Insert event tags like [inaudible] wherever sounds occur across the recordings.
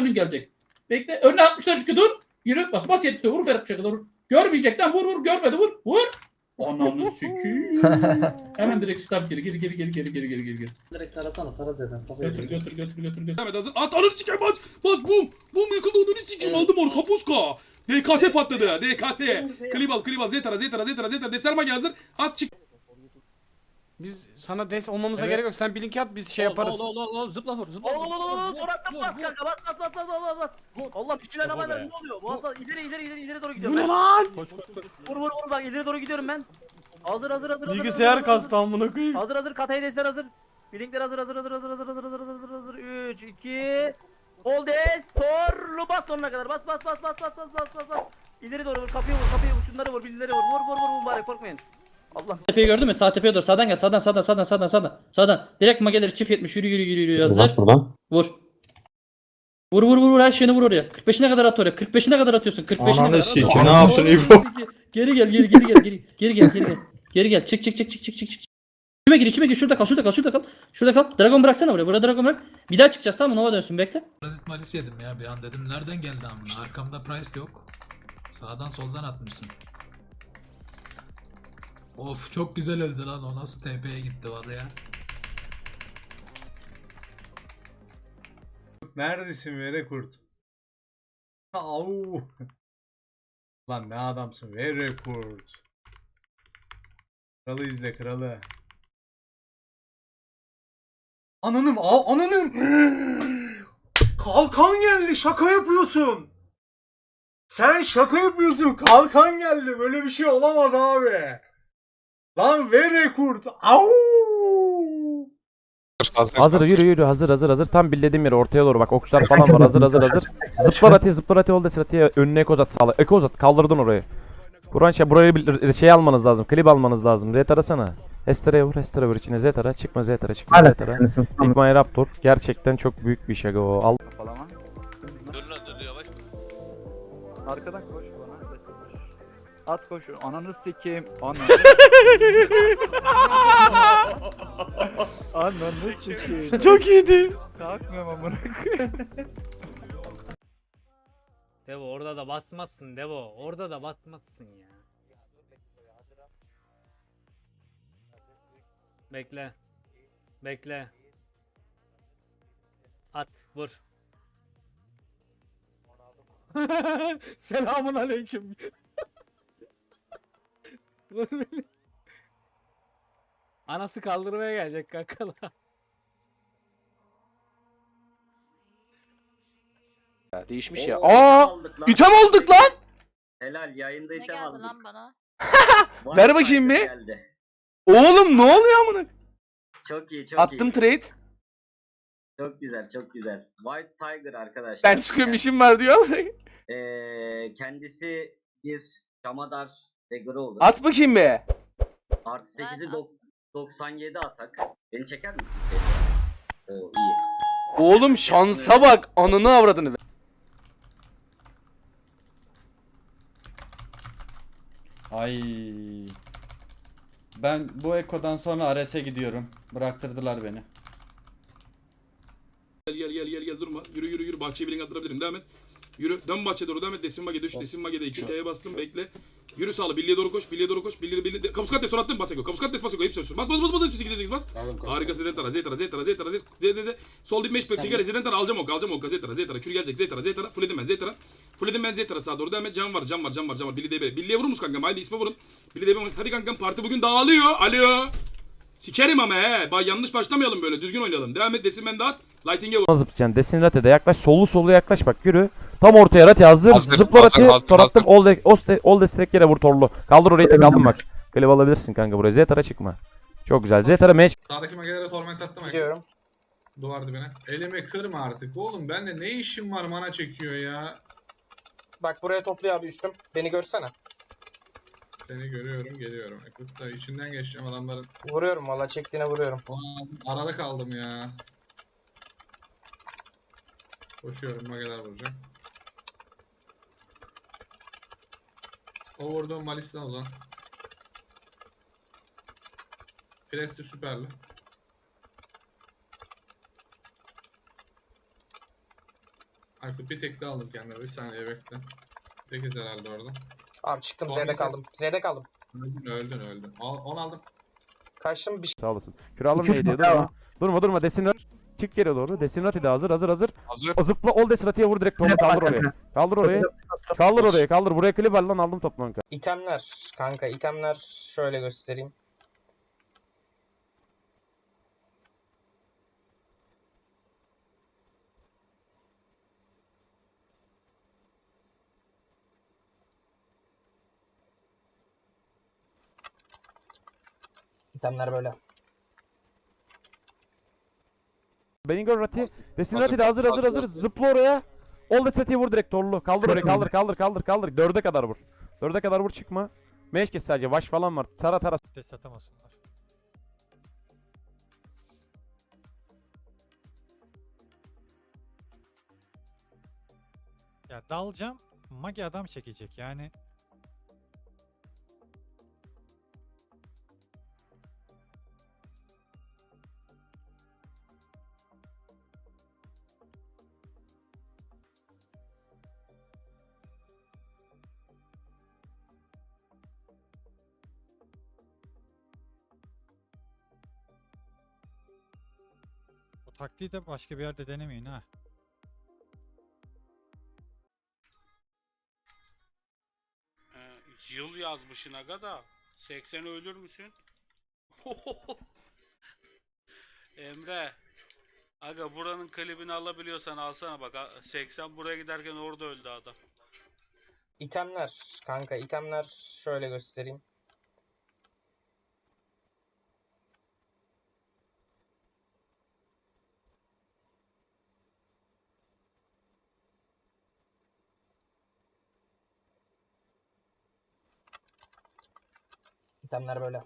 Xiaomi gelecek. Bekle. Önüne 60'lar çünkü dur. Yürü. Bas bas 70'e vur Ferhat Kuşak'a vur. Görmeyecek lan vur vur. Görmedi vur. Vur. Ananı [laughs] sikiyim. Hemen direkt stop geri geri geri geri geri geri geri geri. geri. Direkt tarasana tara zaten. Götür götür götür götür götür. Demet hazır. At ananı sikeyim bas. Bas bum. Bum yıkıldı ananı sikeyim aldım onu kapuska. DKS patladı ya DKS. Klip al klip al Zetara Zetara Zetara Zetara. Desterma gel hazır. At çık. Biz sana des olmamıza Evet. gerek yok. Sen bir link at biz şey yaparız. Ol ol ol ol zıpla vur zıpla. Oo oo oo dur attım bas kanka bas bas bas bas bas bas. Allah bismillahirrahmanirrahim ne oluyor? Bas bas ileri ileri ileri ileri doğru Bu gidiyorum ne ben. lan? Vur vur vur bak ileri doğru gidiyorum ben. Hazır hazır hazır. hazır, Bilgisayar hazır, hazır, kastı amına koyayım. Hazır hazır katay desler hazır. Blinkler hazır hazır hazır hazır hazır hazır hazır hazır hazır 3 2 Ol des torlu bas sonuna kadar bas bas bas bas bas bas bas bas bas. İleri doğru vur kapıya vur kapıya vur şunları vur birileri vur vur vur vur mübarek korkmayın. Allah Tepeyi gördün mü? Sağ tepeye doğru. Sağdan gel. Sağdan sağdan sağdan sağdan sağdan. Sağdan. Direkt mageleri çift 70 yürü yürü yürü yürü hazır. buradan. Vur. Vur vur vur vur her şeyini vur oraya. 45'ine kadar at oraya. 45'ine kadar atıyorsun. 45'ine kadar. Ananı at. Ananı ne yaptın. İbo? Geri gel geri geri gel geri geri gel geri gel. Geri gel. Çık çık çık çık çık çık çık. İçime gir içime gir. Şurada kal şurada kal şurada kal. Şurada kal. Dragon bıraksana buraya. Burada dragon bırak. Bir daha çıkacağız tamam mı? Nova dönsün bekle. Parazit malis yedim ya bir an dedim nereden geldi amına arkamda price yok. Sağdan soldan atmışsın. Of çok güzel öldü lan o nasıl TP'ye gitti var ya. Neredesin Vere Kurt? Au. Lan ne adamsın Vere Kurt. Kralı izle kralı. Ananım a ananım. [gasps] Kalkan geldi şaka yapıyorsun. Sen şaka yapıyorsun kalkan geldi böyle bir şey olamaz abi. Lan Vere Kurt. Au. Hazır yürü yürü hazır hazır hazır. Tam bildiğim yere ortaya doğru bak okçular falan var hazır hazır hazır. Zıplar ati zıplar ati ol desin atiye önüne ekoz at sağla. Ekoz at kaldırdın orayı. Buran şey burayı bir şey almanız lazım. Klip almanız lazım. Z arasana. Estera'ya vur Estera vur içine Z ara çıkma Z ara çıkma Hala Z ara. sesini Sigma Raptor gerçekten çok büyük bir şaka o. Al Dur lan dur yavaş. Arkadan koş. At koş. Ananı sikeyim. Ananı. Ananı sikeyim. [laughs] Çok iyiydi. Kalkmıyorum amına Devo orada da basmazsın Devo. Orada da basmazsın ya. Bekle. Bekle. At vur. [laughs] Selamun aleyküm. Anası kaldırmaya gelecek kakala. Değişmiş ya. Aa! İtem aldık lan. Helal yayında Ne geldi lan bana? [laughs] Ver bakayım bir. Oğlum ne oluyor amına? Çok iyi çok Attım trade. Çok güzel çok güzel. White Tiger arkadaşlar. Ben çıkıyorum işim var diyor. Eee kendisi bir Şamadar Dagger'ı olur. At bakayım be. Artı Ben 8'i at- dok- 97 atak. Beni çeker misin? Oo iyi. Oğlum şansa bak. Ananı avradını. Ay. Ben bu ekodan sonra Ares'e gidiyorum. Bıraktırdılar beni. Gel gel gel gel gel durma. Yürü yürü yürü. Bahçeye bilin attırabilirim. Devam et. Yürü. Dön bahçeye doğru devam et. Desin Mage'de 3. Desin Mage'de 2. T'ye bastım. Bekle. Yürü sağlı. Birliğe doğru koş. Birliğe doğru koş. Birliğe birliğe. Kapuskat des son attım. Bas Eko. Kapuskat des bas Eko. Hep söylüyorsun. Bas bas bas bas. 8 8 bas. Harika Zetara Zetara Zetara Zetara Zetara Sol dip meş bekle gel. Zetara alacağım ok. Alacağım ok. Zetara Zetara. Kür gelecek. Zetara Zetara. Full edin ben Zetara. Full edin ben Zetara sağa doğru devam et. Can var can var can var can var. Birliğe de Birliğe vurur musun kankam? Haydi isme vurun. Birliğe de Hadi kankam parti bugün dağılıyor. Alo. Sikerim ama he. Bak yanlış başlamayalım böyle. Düzgün oynayalım. Devam et desin ben de at. Lighting'e vur. Zıplayacaksın. Desin Rate'de yaklaş. Sollu sollu yaklaş bak yürü. Tam ortaya Rate hazır. Hazır, Zıpla hazır, Rate. hazır, Tor attım. hazır. Ol de, destek yere vur torlu. Kaldır orayı tek aldım bak. Klip alabilirsin kanka buraya. Zetara çıkma. Çok güzel. Zetara meç. Sağdaki magelere torment attım. Gidiyorum. Duvar dibine. Elimi kırma artık. Oğlum bende ne işim var mana çekiyor ya. Bak buraya topluyor abi üstüm. Beni görsene. Seni görüyorum geliyorum. Ekut da içinden geçeceğim adamların. Vuruyorum valla çektiğine vuruyorum. Aa, arada kaldım ya. Koşuyorum mageler vuracağım. O vurduğum Malis'ten Ozan. Presti süperli. Aykut bir tek de aldım kendime. Bir saniye bekle. Tekiz herhalde orada. Abi çıktım Z'de kaldım. Z'de kaldım. Öldün öldün öldün. Al, onu aldım. Kaçtım bir şey. Sağ olasın. Kralım ne diyor? Durma. Durma durma. Desin Çık geri doğru. Desin de hazır hazır hazır. Hazır. O zıpla ol Desirati'ye vur direkt topu kaldır oraya. Kaldır oraya. Kaldır oraya kaldır. Buraya klip ver lan aldım topu kanka. İtemler kanka itemler şöyle göstereyim. İtemler böyle. Benigo Rati. Desin Hazır, Rati de hazır hazır hazır. Zıpla oraya. Ol Desirati'ye vur direkt torlu. Kaldır oraya kaldır kaldır kaldır kaldır. Dörde kadar vur. Dörde kadar vur çıkma. Meş kes sadece. Vaş falan var. Tara tara. Test atamasınlar. Ya dalacağım. Magi adam çekecek yani. Taktiği de başka bir yerde denemeyin ha. Yıl yazmışsın aga da 80 ölür müsün? [laughs] Emre Aga buranın klibini alabiliyorsan alsana bak a- 80 buraya giderken orada öldü adam. İtemler kanka itemler şöyle göstereyim. İtemler böyle.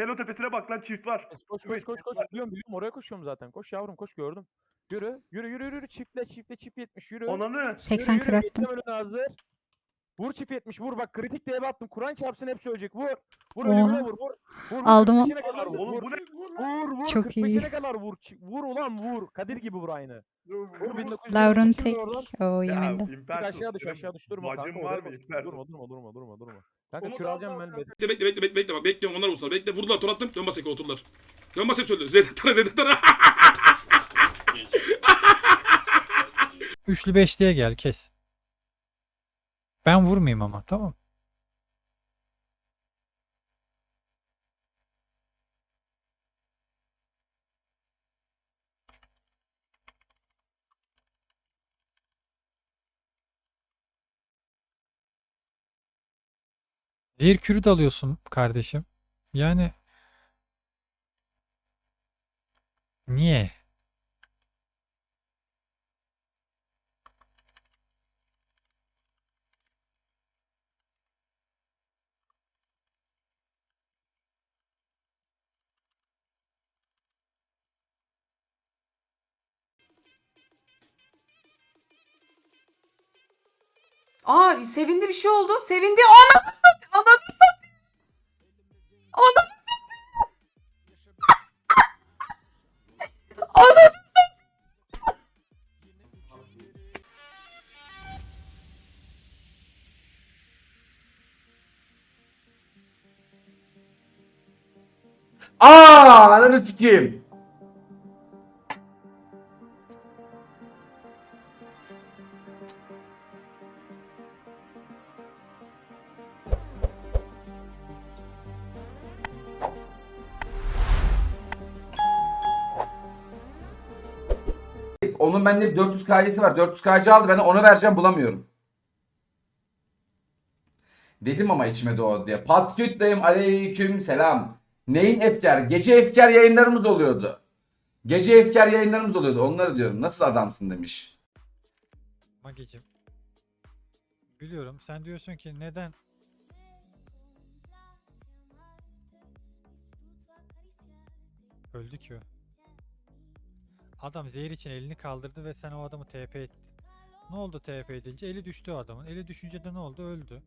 Selo tepesine bak lan çift var. Koş koş koş koş. Biliyorum biliyorum oraya koşuyorum zaten. Koş yavrum koş gördüm. Yürü yürü yürü yürü çiftle çiftle çift 70 yürü. Ananı. 80 Yürü, kür yürü, attım. bekle önüne hazır. Vur çift 70 vur bak kritik diye attım. Kur'an çarpsın hepsi ölecek. Vur. Vur Oha. ölümüne vur vur. Vur, vur Aldım o. 45'ine kadar vur. Oğlum Vur bu ne? vur. vur. Çok 45'ine iyi. kadar vur. Vur ulan vur. Kadir gibi vur aynı. Vur 1900 Laurun çık şimdi tek. O. Çık aşağı düş aşağı düş durma Bacım kanka. var mı? Durma durma durma durma durma. Kanka kür al, alacağım al, ben. bekle. Bekle bekle bekle bekle bekle bak bekliyorum onlar olsunlar. Bekle vurdular tur attım. Dön baseke oturdular. Dön baseke söyle. [laughs] Zedettara zedettara. Üçlü beşliğe gel kes. Ben vurmayayım ama tamam. Kürü de alıyorsun kardeşim. Yani niye? Aa sevindi bir şey oldu. Sevindi. Ana! Ananı satayım. Ananı [laughs] Ananı Aa, ananı sikeyim. Onun bende 400 KC'si var. 400 KC aldı. Ben onu vereceğim bulamıyorum. Dedim ama içime doğdu diye. Patkütteyim aleyküm selam. Neyin efkar? Gece efkar yayınlarımız oluyordu. Gece efkar yayınlarımız oluyordu. Onları diyorum. Nasıl adamsın demiş. Magicim. Biliyorum. Sen diyorsun ki neden öldü ki o. Adam zehir için elini kaldırdı ve sen o adamı TP ettin. Ne oldu TP edince? Eli düştü adamın. Eli düşünce de ne oldu? Öldü.